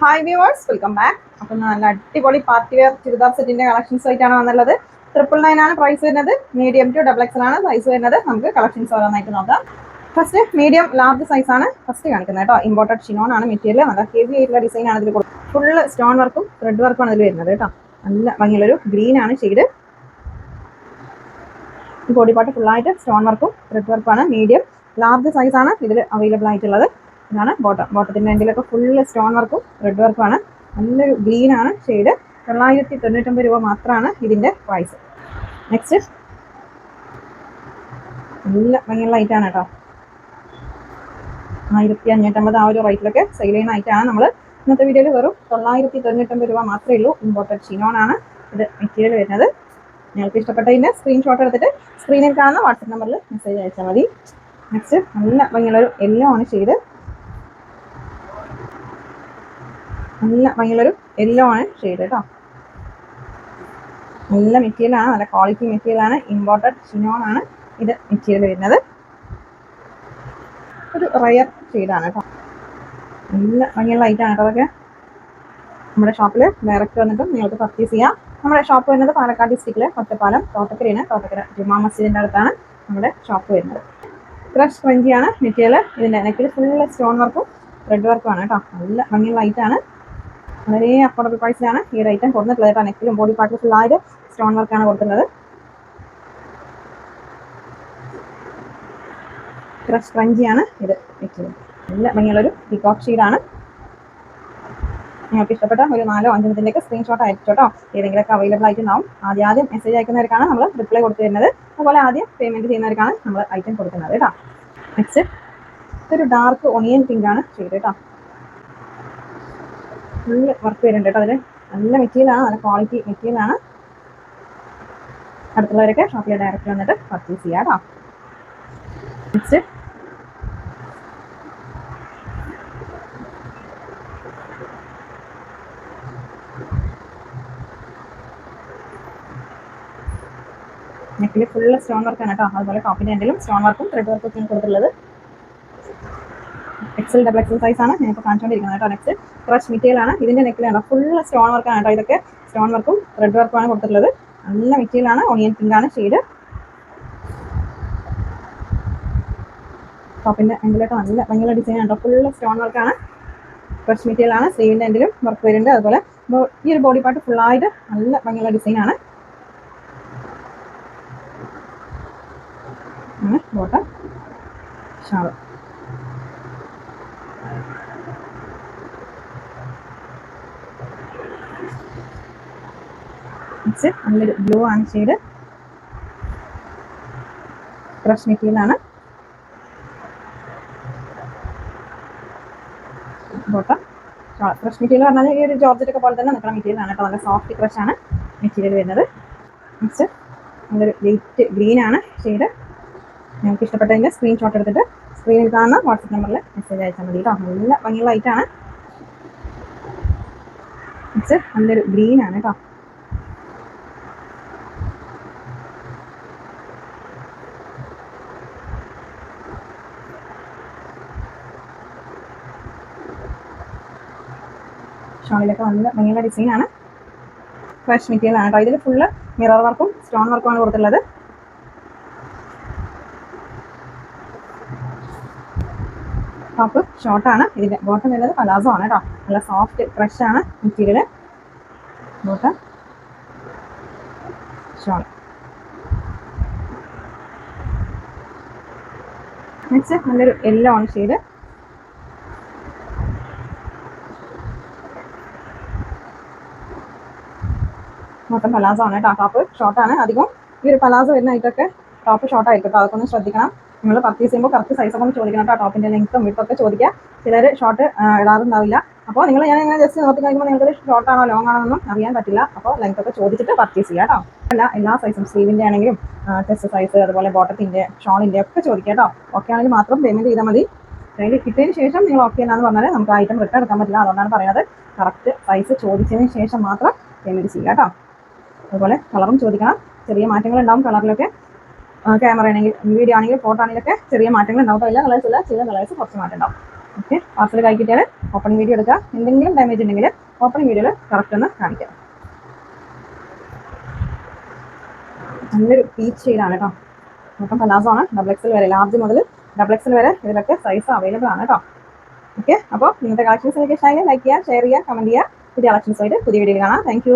Hi viewers welcome back അപ്പം നല്ല അടിപൊളി പാർട്ടി വെയർ ചുരിദാർ സെറ്റിന്റെ കളക്ഷൻസ് ആയിട്ടാണ് വന്നുള്ളത്. ട്രിപ്പിൾ നയൻ ആണ് പ്രൈസ് വരുന്നത്. മീഡിയം ടു ഡബിൾ എക്സൽ ആണ് സൈസ് വരുന്നത്. നമുക്ക് കളക്ഷൻസ് ഓരോന്നായിട്ട് നോക്കാം. ഫസ്റ്റ് മീഡിയം ലാർജ് സൈസ് ആണ്. ഫസ്റ്റ് കാണിക്കുന്നത് കേട്ടോ. ഇമ്പോർട്ടഡ് ഷിനോൺ ആണ് മെറ്റീരിയൽ നല്ല ഹെവി ആയിട്ടുള്ള ഡിസൈൻ ആണ് ഇതിൽ ഫുള്ള് സ്റ്റോൺ വർക്കും ത്രെഡ് വർക്കും ആണ് ഇതിൽ വരുന്നത് കേട്ടോ. നല്ല ഭംഗിയുള്ളൊരു ഗ്രീൻ ആണ് ഷെയ്ഡ് ഈ ബോഡി പാർട്ട് ഫുള്ളായിട്ട് സ്റ്റോൺ വർക്കും ത്രെഡ് വർക്കും ആണ്. മീഡിയം ലാർജ് സൈസ് ആണ് ഇതിൽ അവൈലബിൾ ആയിട്ടുള്ളത്. ഇതാണ് ബോട്ടം ബോട്ടത്തിന്റെ എൻഡിലൊക്കെ ഫുള്ള് സ്റ്റോൺ വർക്കും റെഡ് വർക്കും ആണ്. നല്ലൊരു ഗ്രീൻ ആണ് ഷെയ്ഡ് തൊള്ളായിരത്തി തൊണ്ണൂറ്റൊമ്പത് രൂപ മാത്രമാണ് ഇതിന്റെ പ്രൈസ് നെക്സ്റ്റ് നല്ല ഭംഗിയുള്ള ഐറ്റാണ് കേട്ടോ. ആയിരത്തി അഞ്ഞൂറ്റമ്പത് ആ ഒരു റേറ്റിലൊക്കെ സെയിൽ ചെയ്യുന്ന ഐറ്റാണ് നമ്മൾ ഇന്നത്തെ വീഡിയോയിൽ വെറും തൊള്ളായിരത്തി തൊണ്ണൂറ്റൊമ്പത് രൂപ മാത്രമേ ഉള്ളൂ. ഇമ്പോർട്ടഡ് ആണ് ഇത് മെറ്റീരിയൽ വരുന്നത്. നിങ്ങൾക്ക് ഇഷ്ടപ്പെട്ടതിന്റെ സ്ക്രീൻഷോട്ട് എടുത്തിട്ട് സ്ക്രീനിൽ കാണുന്ന വാട്സപ്പ് നമ്പറിൽ മെസ്സേജ് അയച്ചാൽ മതി. നെക്സ്റ്റ് നല്ല ഭംഗിയുള്ളൊരു എല്ലോ ആണ് ചെയ്ത് നല്ല ഭയങ്കര യെല്ലോ ആണ് ഷെയ്ഡ് കേട്ടോ നല്ല മെറ്റീരിയൽ ആണ് നല്ല ക്വാളിറ്റി മെറ്റീരിയൽ ആണ് ഇമ്പോർട്ടഡ് ഷിനോൺ ആണ് ഇത് മെറ്റീരിയൽ വരുന്നത്. ഒരു റയർ ഷെയ്ഡാണ് കേട്ടോ നല്ല ഭംഗിയുള്ള ആണ് കേട്ടോ അതൊക്കെ. നമ്മുടെ ഷോപ്പിൽ ഡയറക്റ്റ് വന്നിട്ട് നിങ്ങൾക്ക് പർച്ചേസ് ചെയ്യാം. നമ്മുടെ ഷോപ്പ് വരുന്നത് പാലക്കാട് ഡിസ്ട്രിക്റ്റിലെ ഒറ്റപ്പാലം തോട്ടക്കരയാണ്. തോട്ടക്കര ജുമാ മസ്ജിദിന്റെ അടുത്താണ് നമ്മുടെ ഷോപ്പ് വരുന്നത്. ക്രഷ് ക്രഞ്ചിയാണ് മെറ്റീരിയൽ ഇതിന്റെ നെക്കിൽ ഫുൾ സ്റ്റോൺ വർക്കും റെഡ് വർക്കും ആണ് കേട്ടോ നല്ല ഭംഗിയുള്ള ഐറ്റാണ് വളരെ അഫോർഡബിൾ പ്രൈസിലാണ് ഈ ഒരു ഐറ്റം കൊടുത്തിട്ടുള്ളത്. കേട്ടോ നെക്കിലും ബോഡി പാർട്ടിലും ആയിട്ട് സ്റ്റോൺ വർക്കാണ് കൊടുക്കുന്നത്. ക്രഷ് ക്രഞ്ചിയാണ് ഇത് നെക്കിലും നല്ല ഭംഗിയുള്ളൊരു പിക്കോക്ക് ഷീഡാണ് നിങ്ങൾക്ക് ഇഷ്ടപ്പെട്ട ഒരു നാലോ അഞ്ചോ അഞ്ചിനത്തിന്റെയൊക്കെ സ്ക്രീൻഷോട്ട് അയച്ചോട്ടോ ഏതെങ്കിലുമൊക്കെ അവൈലബിൾ ആയിട്ടുണ്ടാവും. ആദ്യം ആദ്യം മെസ്സേജ് അയക്കുന്നവർക്കാണ് നമ്മൾ റിപ്ലൈ കൊടുത്തു തരുന്നത്. അതുപോലെ ആദ്യം പേയ്മെന്റ് ചെയ്യുന്നവർക്കാണ് നമ്മൾ ഐറ്റം കൊടുക്കുന്നത് കേട്ടോ. നെക്സ്റ്റ് ഇതൊരു ഡാർക്ക് ഒണിയൻ പിങ്ക് ആണ് ചെയ്ത് കേട്ടോ. ഫുള്ള് വർക്ക് വരുന്നുണ്ട് കേട്ടോ അതിൽ നല്ല മെറ്റീരിയലാണ് നല്ല ക്വാളിറ്റി മെറ്റീരിയലാണ് അടുത്തുള്ളവരൊക്കെ ഷോപ്പിൽ ഡയറക്റ്റ് വന്നിട്ട് പർച്ചേസ് ചെയ്യാം നെക്കിൽ ഫുള്ള് സ്റ്റോൺ വർക്കാണ് കേട്ടോ. അതുപോലെ ടോപ്പിന്റെ എൻഡിലും സ്റ്റോൺ വർക്കും ത്രെഡ് വർക്കും കൊടുത്തിട്ടുള്ളത്. എക്സൽ ഡബിൾ എക്സൽ സൈസ് ആണ്. ഞാൻ ഇപ്പോൾ കാണിച്ചുകൊണ്ടിരിക്കുന്നത് കേട്ടോ നെക്സ്റ്റ് ക്രഷ് മെറ്റീരിയൽ ആണ്. ഇതിന്റെ നെക്കിലാണ് ഫുൾ സ്റ്റോൺ വർക്കാണ് കേട്ടോ ഇതൊക്കെ. സ്റ്റോൺ വർക്കും റെഡ് വർക്കും ആണ് കൊടുത്തിട്ടുള്ളത്. നല്ല മെറ്റീരിയൽ ആണ്. ഓണിയൻ പിങ്ക് ആണ് ഷെയ്ഡ് ടോപ്പിന്റെ എൻഡിലൊക്കെ നല്ല ഭയങ്കര ഡിസൈൻ ആണ് ഫുൾ സ്റ്റോൺ വർക്കാണ് ക്രഷ് മെറ്റീരിയൽ ആണ്. സ്ലീവിന്റെ എൻഡിലും വർക്ക് വരുന്നുണ്ട്. അതുപോലെ ഈ ഒരു ബോഡി പാർട്ട് ഫുള്ളായിട്ട് നല്ല ഭംഗിയുള്ള ആണ്. ബോട്ടം ഷാൾ നെക്സ്റ്റ് നല്ലൊരു ബ്ലൂ ആണ് ഷെയ്ഡ് ഫ്രഷ് മെറ്റീരിയലാണ്. ബോട്ടം. മെറ്റീരിയൽ പറഞ്ഞാൽ ഈ ഒരു ജോർജറ്റ് ഒക്കെ പോലെ തന്നെ നിൽക്കുന്ന മെറ്റീരിയൽ ആണ് കേട്ടോ. നല്ല സോഫ്റ്റ് ക്രഷ് ആണ് മെറ്റീരിയൽ വരുന്നത്. നെക്സ്റ്റ് നല്ലൊരു ലൈറ്റ് ഗ്രീൻ ആണ് ഷെയ്ഡ്. നിങ്ങൾക്ക് ഇഷ്ടപ്പെട്ടതിന്റെ സ്ക്രീൻഷോട്ട് എടുത്തിട്ട് സ്ക്രീനിൽ കാണുന്ന വാട്സപ്പ് നമ്പറിൽ മെസ്സേജ് അയച്ചാൽ മതി കേട്ടോ. നല്ല ഭംഗിയുള്ള ലൈറ്റാണ് നെക്സ്റ്റ് നല്ലൊരു ഗ്രീൻ ആണ് കേട്ടോ. ഷോളിലൊക്കെ വന്നത് ഭംഗിയുള്ള ഡിസൈൻ ആണ്. ഫ്രഷ് മെറ്റീരിയൽ ആണ് കേട്ടോ. ഇതിൽ ഫുള്ള് മിറർ വർക്കും സ്റ്റോൺ വർക്കും ആണ് കൊടുത്തിട്ടുള്ളത്. ടോപ്പ് ഷോർട്ടാണ് ഇതിന്റെ ബോട്ടം വരുന്നത് പലാസോ ആണ് കേട്ടോ. നല്ല സോഫ്റ്റ് ഫ്രഷ് ആണ് മെറ്റീരിയൽ ബോട്ടം ഷോൾ നെക്സ്റ്റ് നല്ലൊരു യെല്ലോ ആണ് ഷെയ്ഡ് മൊത്തം പലാസോ ആണ് കേട്ടോ. ടോപ്പ് ഷോർട്ടാണ് അധികം ഈ ഒരു പലാസോ വരുന്ന ഐറ്റൊക്കെ ടോപ്പ് ഷോർട്ട് ആയിരിക്കും കേട്ടോ. അതൊക്കെ ഒന്ന് ശ്രദ്ധിക്കണം. നിങ്ങൾ പർച്ചേസ് ചെയ്യുമ്പോൾ കറക്റ്റ് സൈസ് ഒന്ന് ചോദിക്കണം കേട്ടോ. ടോപ്പിന്റെ ലെങ്ത്തും വിട്ടൊക്കെ ചോദിക്കുക. ചിലർ ഷോർട്ട് ഇടാറുണ്ടാവില്ല. അപ്പോൾ നിങ്ങൾ ഞാൻ ഇങ്ങനെ ജസ്റ്റ് നോക്കി കഴിയുമ്പോൾ നിങ്ങൾക്ക് ഷോർട്ട് ആണോ ലോങ് ആണോ എന്നൊന്നും അറിയാൻ പറ്റില്ല. അപ്പോൾ ലെങ്ത് ഒക്കെ ചോദിച്ചിട്ട് പർച്ചേസ് ചെയ്യുക കേട്ടോ. അല്ല എല്ലാ സൈസും സ്ലീവിന്റെ ആണെങ്കിലും ടെസ്റ്റ് സൈസ് അതുപോലെ ബോട്ടത്തിന്റെ ഷോളിന്റെ ഒക്കെ ചോദിക്കുക കേട്ടോ. ഓക്കെ ആണെങ്കിൽ മാത്രം പേയ്മെന്റ് ചെയ്താൽ മതി. കയ്യിൽ കിട്ടിയതിന് ശേഷം നിങ്ങൾ ഓക്കെ എന്നാന്ന് പറഞ്ഞാൽ നമുക്ക് ഐറ്റം റിട്ടേൺ എടുക്കാൻ പറ്റില്ല. അതുകൊണ്ടാണ് പറയുന്നത്. കറക്റ്റ് സൈസ് ചോദിച്ചതിന് ശേഷം മാത്രം പേയ്മെന്റ് ചെയ്യുക കേട്ടോ. അതുപോലെ കളറും ചോദിക്കണം. ചെറിയ മാറ്റങ്ങൾ ഉണ്ടാവും കളറിലൊക്കെ. ക്യാമറ ആണെങ്കിൽ വീഡിയോ ആണെങ്കിൽ ഫോട്ടോ ആണെങ്കിലൊക്കെ ചെറിയ മാറ്റങ്ങൾ ഉണ്ടാവും എല്ലാ കളേഴ്സ് ഇല്ല. ചില കളേഴ്സ് കുറച്ച് മാറ്റം ഉണ്ടാവും. ഓക്കെ പാർസൽ കൈ ഓപ്പൺ വീഡിയോ എടുക്കുക. എന്തെങ്കിലും ഡാമേജ് ഉണ്ടെങ്കിൽ ഓപ്പൺ വീഡിയോയിൽ കറക്റ്റ് ഒന്ന് കാണിക്കാം. നല്ലൊരു പീച്ച് ഷെയ്ഡാണ് കേട്ടോ. മൊത്തം പലാസോ ആണ്. ഡബിൾ എക്സൽ വരെ ലാർജ് മുതൽ ഡബിൾ എക്സൽ വരെ ഇതിലൊക്കെ സൈസ് അവൈലബിൾ ആണ് കേട്ടോ. ഓക്കെ അപ്പോൾ ഇന്നത്തെ കളക്ഷൻസ് ഇഷ്ടമായി ലൈക്ക് ചെയ്യുക ഷെയർ ചെയ്യുക കമന്റ് ചെയ്യുക. പുതിയ കളക്ഷൻസ് ആയിട്ട് പുതിയ വീഡിയോയിൽ കാണാം. താങ്ക്